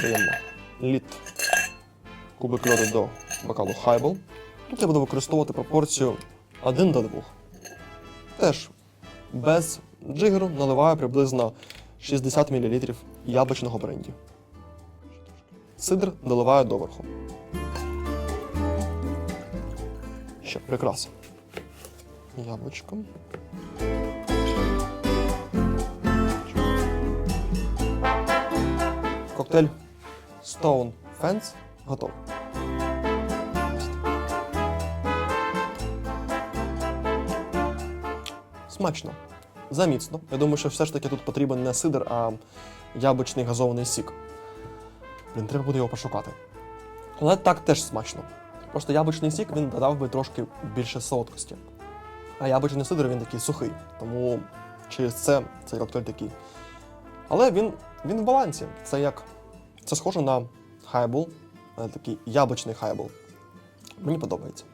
Даємо лід кубик льоду до бокалу хайбол. Тут я буду використовувати пропорцію 1 до 2. Теж без джигеру наливаю приблизно 60 мл яблучного бренді. Сидр доливаю доверху. Ще прикраса. Яблучко. Коктейль Stone Fence готовий. Смачно. Заміцно. Я думаю, що все ж таки тут потрібен не сидр, а яблучний газований сік. Блін, треба буде його пошукати. Але так теж смачно. Просто яблучний сік він додав би трошки більше солодкості. А яблучний сидр він такий сухий. Тому через це цей коктейль такий. Але він, він в балансі. Це як. Це схоже на хайбл, але такий яблучний хайбл. Мені подобається.